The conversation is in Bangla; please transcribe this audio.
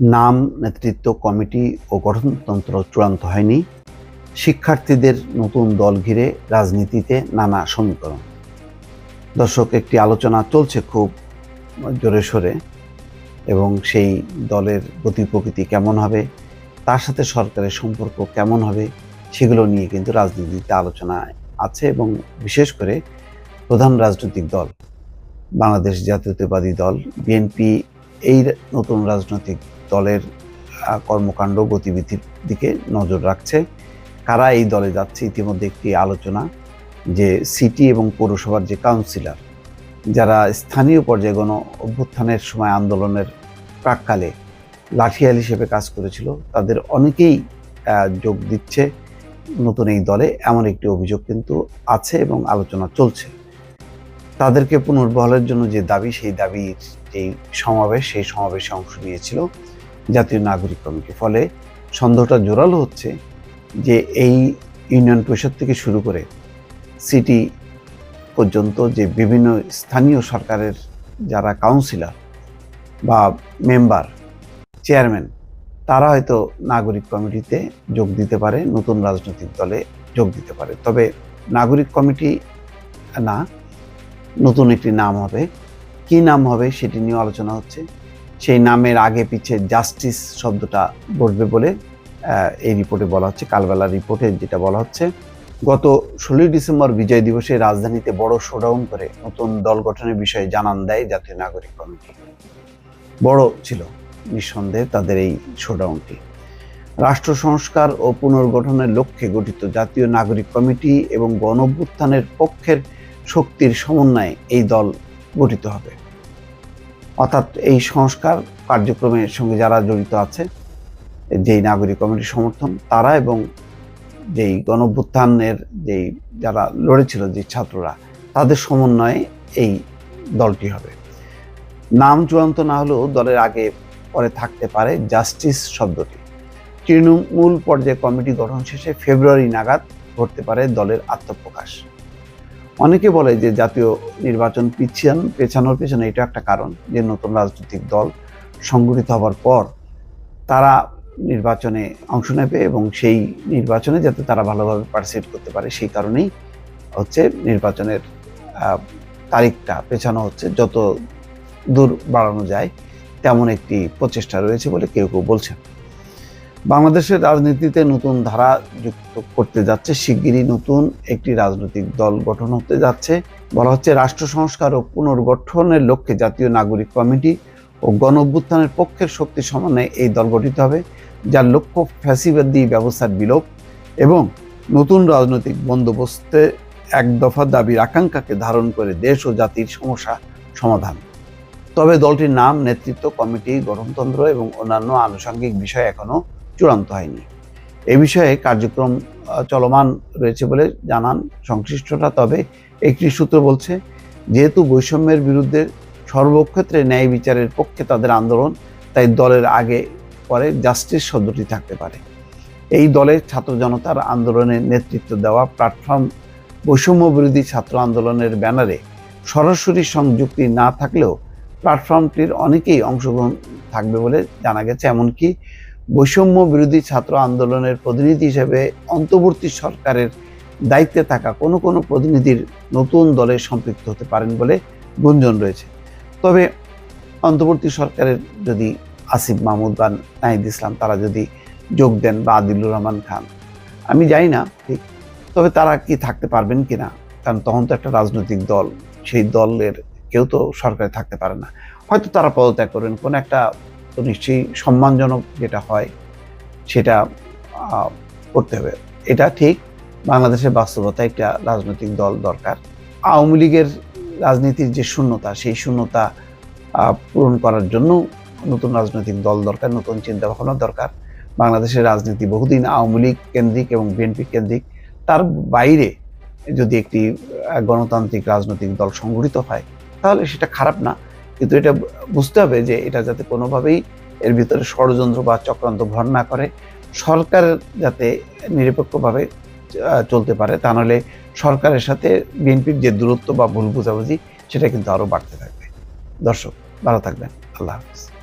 নাম, নেতৃত্ব, কমিটি ও গঠনতন্ত্র চূড়ান্ত হয়নি। শিক্ষার্থীদের নতুন দল ঘিরে রাজনীতিতে নানা সমীকরণ। দর্শক, একটি আলোচনা চলছে খুব জোরে সোরে এবং সেই দলের গতি প্রকৃতি কেমন হবে, তার সাথে সরকারের সম্পর্ক কেমন হবে, সেগুলো নিয়ে কিন্তু রাজনীতিতে আলোচনা আছে এবং বিশেষ করে প্রধান রাজনৈতিক দল, বাংলাদেশ জাতীয়তাবাদী দল, বিএনপি, এই নতুন রাজনৈতিক দলের কর্মকাণ্ড গতিবিধির দিকে নজর রাখছে। কারা এই দলে যাচ্ছে ইতিমধ্যে একটি আলোচনা যে সিটি এবং পৌরসভার যে কাউন্সিলর, যারা স্থানীয় পর্যায়ে গণ অভ্যুত্থানের সময় আন্দোলনের প্রাককালে লাঠিয়াল হিসেবে কাজ করেছিল, তাদের অনেকেই যোগ দিচ্ছে নতুন এই দলে। এমন একটি অভিযোগ কিন্তু আছে এবং আলোচনা চলছে। তাদেরকে পুনর্বহলের জন্য যে দাবি, সেই দাবির যেই সমাবেশ, সেই সমাবেশে অংশ নিয়েছিল। জাতীয় নাগরিক কমিটি ফলে সন্দেহটা জোরালো হচ্ছে যে এই ইউনিয়ন পরিষদ থেকে শুরু করে সিটি পর্যন্ত যে বিভিন্ন স্থানীয় সরকারের যারা কাউন্সিলর বা মেম্বার, চেয়ারম্যান, তারা হয়তো নাগরিক কমিটিতে যোগ দিতে পারে, নতুন রাজনৈতিক দলে যোগ দিতে পারে। তবে নাগরিক কমিটি না, নতুন একটি নাম হবে। কি নাম হবে সেটি নিয়ে আলোচনা হচ্ছে। সেই নামের আগে পিছে জাস্টিস শব্দটা বসবে বলে এই রিপোর্টে বলা হচ্ছে কালবেলা রিপোর্টে যেটা বলা হচ্ছে। গত ষোলোই ডিসেম্বর বিজয় দিবসে রাজধানীতে বড় শোডাউন করে নতুন দল গঠনের বিষয়ে জানান দেয় জাতীয় নাগরিক কমিটি। বড় ছিল নিঃসন্দেহে তাদের এই শোডাউনটি রাষ্ট্র সংস্কার ও পুনর্গঠনের লক্ষ্যে গঠিত জাতীয় নাগরিক কমিটি এবং গণভ্যুত্থানের পক্ষের শক্তির সমন্বয়ে এই দল গঠিত হবে। অর্থাৎ এই সংস্কার কার্যক্রমের সঙ্গে যারা জড়িত আছে, যেই নাগরিক কমিটির সমর্থন, তারা এবং যেই গণভ্যুত্থানের যেই যারা লড়েছিল, যে ছাত্ররা, তাদের সমন্বয়ে এই দলটি হবে। নাম চূড়ান্ত না হলেও দলের আগে পরে থাকতে পারে জাস্টিস শব্দটি। তৃণমূল পর্যায়ে কমিটি গঠন শেষে ফেব্রুয়ারি নাগাদ ঘটতে পারে দলের আত্মপ্রকাশ। অনেকে বলে যে জাতীয় নির্বাচন পিছিয়ান পেছানোর পেছনে এটা একটা কারণ যে নতুন রাজনৈতিক দল সংগঠিত হবার পর তারা নির্বাচনে অংশ নেবে এবং সেই নির্বাচনে যাতে তারা ভালোভাবে পার্টিসিপেট করতে পারে, সেই কারণেই হচ্ছে নির্বাচনের তারিখটা পেছানো হচ্ছে। যত দূর বাড়ানো যায় তেমন একটি প্রচেষ্টা রয়েছে বলে কেউ কেউ বলছেন। বাংলাদেশের রাজনীতিতে নতুন ধারা যুক্ত করতে যাচ্ছে, শিগগিরই নতুন একটি রাজনৈতিক দল গঠন হতে যাচ্ছে। বলা হচ্ছে রাষ্ট্র সংস্কার ও পুনর্গঠনের লক্ষ্যে জাতীয় নাগরিক কমিটি ও গণ অভ্যুত্থানের পক্ষের শক্তি সমন্বয়ে এই দল গঠিত হবে, যার লক্ষ্য ফ্যাসিবাদী ব্যবস্থার বিলোপ এবং নতুন রাজনৈতিক বন্দোবস্তে এক দফা দাবির আকাঙ্ক্ষাকে ধারণ করে দেশ ও জাতির সমস্যা সমাধান। তবে দলটির নাম, নেতৃত্ব, কমিটি, গঠনতন্ত্র এবং অন্যান্য আনুষঙ্গিক বিষয় এখনও চূড়ান্ত হয়নি। এ বিষয়ে কার্যক্রম চলমান রয়েছে বলে জানান সংশ্লিষ্টরা। তবে একটি সূত্র বলছে, যেহেতু বৈষম্যের বিরুদ্ধে সর্বক্ষেত্রে ন্যায় বিচারের পক্ষে তাদের আন্দোলন, তাই দলের আগে পরে জাস্টিস শব্দটি থাকতে পারে। এই দলের ছাত্র জনতার আন্দোলনের নেতৃত্ব দেওয়া প্ল্যাটফর্ম বৈষম্য বিরোধী ছাত্র আন্দোলনের ব্যানারে সরাসরি সংযুক্তি না থাকলেও প্ল্যাটফর্মটির অনেকেই অংশগ্রহণ থাকবে বলে জানা গেছে। এমনকি বৈষম্য বিরোধী ছাত্র আন্দোলনের প্রতিনিধি হিসেবে অন্তর্বর্তী সরকারের দায়িত্বে থাকা কোনো কোনো প্রতিনিধির নতুন দলে সম্পৃক্ত হতে পারেন বলে গুঞ্জন রয়েছে। তবে অন্তর্বর্তী সরকারের যদি আসিফ মাহমুদ বা নাহিদ ইসলাম তারা যদি যোগ দেন বা আদিলুর রহমান খান, আমি জানি না ঠিক, তবে তারা কি থাকতে পারবেন কি না কারণ তখন তো একটা রাজনৈতিক দল, সেই দলের কেউ তো সরকারে থাকতে পারে না। হয়তো তারা পদত্যাগ করবেন, কোনো একটা তো নিশ্চয়ই সম্মানজনক যেটা হয়, সেটা করতে হবে। এটা ঠিক, বাংলাদেশের বাস্তবতা একটা রাজনৈতিক দল দরকার। আওয়ামী লীগের রাজনীতির যে শূন্যতা, সেই শূন্যতা পূরণ করার জন্য নতুন রাজনৈতিক দল দরকার, নতুন চিন্তা ভাবনা দরকার। বাংলাদেশের রাজনীতি বহুদিন আওয়ামী লীগ কেন্দ্রিক এবং বিএনপি কেন্দ্রিক। তার বাইরে যদি একটি গণতান্ত্রিক রাজনৈতিক দল সংগঠিত হয়, তাহলে সেটা খারাপ না। কিন্তু এটা বুঝতে হবে যে এটা যাতে কোনোভাবেই এর ভিতরে ষড়যন্ত্র বা চক্রান্ত ভর না করে। সরকার যাতে নিরপেক্ষভাবে চলতে পারে, তা নাহলে সরকারের সাথে বিএনপির যে দূরত্ব বা ভুল বোঝাবুঝি, সেটা কিন্তু আরও বাড়তে থাকবে। দর্শক, ভালো থাকবেন। আল্লাহ হাফিজ।